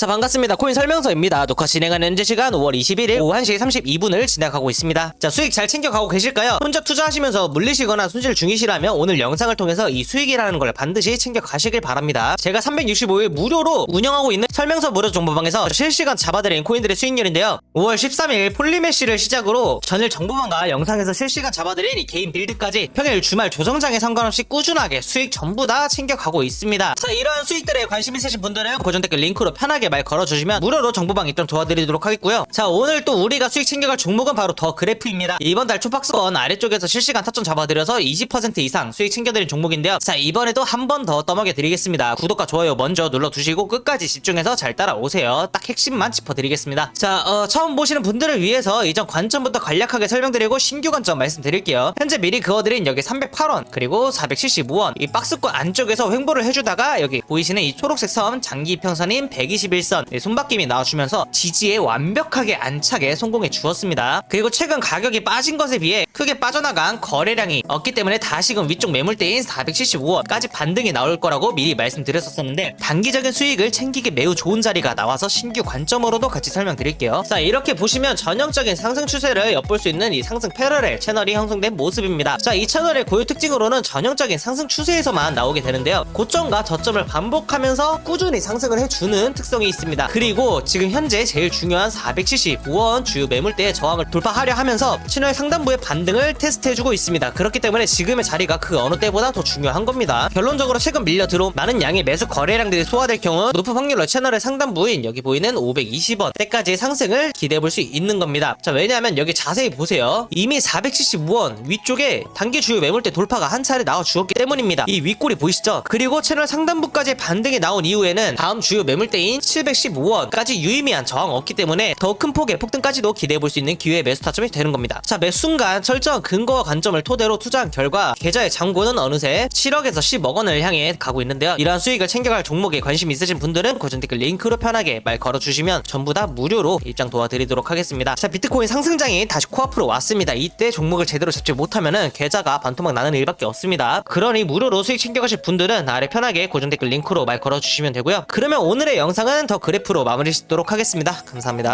자 반갑습니다. 코인 설명서입니다. 녹화 진행하는 현재 시간 5월 21일 오후 1시 32분을 지나가고 있습니다. 자 수익 잘 챙겨가고 계실까요? 혼자 투자하시면서 물리시거나 손실 중이시라면 오늘 영상을 통해서 이 수익이라는 걸 반드시 챙겨가시길 바랍니다. 제가 365일 무료로 운영하고 있는 설명서 무료 정보방에서 실시간 잡아드린 코인들의 수익률인데요. 5월 13일 폴리메시를 시작으로 전일 정보방과 영상에서 실시간 잡아드린 이 개인 빌드까지 평일 주말 조정장에 상관없이 꾸준하게 수익 전부 다 챙겨가고 있습니다. 자 이러한 수익들에 관심 있으신 분들은 고정 댓글 링크로 편하게 말 걸어주시면 무료로 정보방 입점 도와드리도록 하겠고요. 자 오늘 또 우리가 수익 챙겨갈 종목은 바로 더 그래프입니다. 이번 달 초박스권 아래쪽에서 실시간 타점 잡아드려서 20% 이상 수익 챙겨드린 종목인데요. 자 이번에도 한 번 더 떠먹여 드리겠습니다. 구독과 좋아요 먼저 눌러두시고 끝까지 집중해서 잘 따라오세요. 딱 핵심만 짚어드리겠습니다. 자 어, 처음 보시는 분들을 위해서 이전 관점부터 간략하게 설명드리고 신규 관점 말씀드릴게요. 현재 미리 그어드린 여기 308원 그리고 475원. 이 박스권 안쪽에서 횡보를 해주다가 여기 보이시는 이 초록색 섬 장기 평선인 121선 손바뀜이 나와주면서 지지에 완벽하게 안착에 성공해 주었습니다. 그리고 최근 가격이 빠진 것에 비해 크게 빠져나간 거래량이 없기 때문에 다시금 위쪽 매물대인 475원까지 반등이 나올 거라고 미리 말씀드렸었는데 단기적인 수익을 챙기기 매우 좋은 자리가 나와서 신규 관점으로도 같이 설명드릴게요. 자 이렇게 보시면 전형적인 상승 추세를 엿볼 수 있는 이 상승 패러렐 채널이 형성된 모습입니다. 자 이 채널의 고유 특징으로는 전형적인 상승 추세에서만 나오게 되는데요. 고점과 저점을 반복하면서 꾸준히 상승을 해주는 특성이 있습니다. 그리고 지금 현재 제일 중요한 475원 주요 매물대의 저항을 돌파하려 하면서 채널 상단부의 반등을 테스트해주고 있습니다. 그렇기 때문에 지금의 자리가 그 어느 때보다 더 중요한 겁니다. 결론적으로 최근 밀려 들어온 많은 양의 매수 거래량들이 소화될 경우 높은 확률로 채널의 상단부인 여기 보이는 520원 때까지의 상승을 기대해 볼 수 있는 겁니다. 자 왜냐하면 여기 자세히 보세요. 이미 475원 위쪽에 단기 주요 매물대 돌파가 한 차례 나와 주었기 때문입니다. 이 윗골이 보이시죠? 그리고 채널 상단부까지 반등이 나온 이후에는 다음 주요 매물대인 715원까지 유의미한 저항 없기 때문에 더 큰 폭의 폭등까지도 기대해 볼 수 있는 기회의 매수 타점이 되는 겁니다. 자 매 순간 철저한 근거와 관점을 토대로 투자한 결과 계좌의 잔고는 어느새 7억에서 10억 원을 향해 가고 있는데요. 이러한 수익을 챙겨갈 종목에 관심 있으신 분들은 고정 댓글 링크로 편하게 말 걸어주시면 전부 다 무료로 입장 도와드리도록 하겠습니다. 자 비트코인 상승장이 다시 코앞으로 왔습니다. 이때 종목을 제대로 잡지 못하면은 계좌가 반토막 나는 일밖에 없습니다. 그러니 무료로 수익 챙겨가실 분들은 아래 편하게 고정 댓글 링크로 말 걸어주시면 되고요. 그러면 오늘의 영상은 더 그래프로 마무리 짓도록 하겠습니다. 감사합니다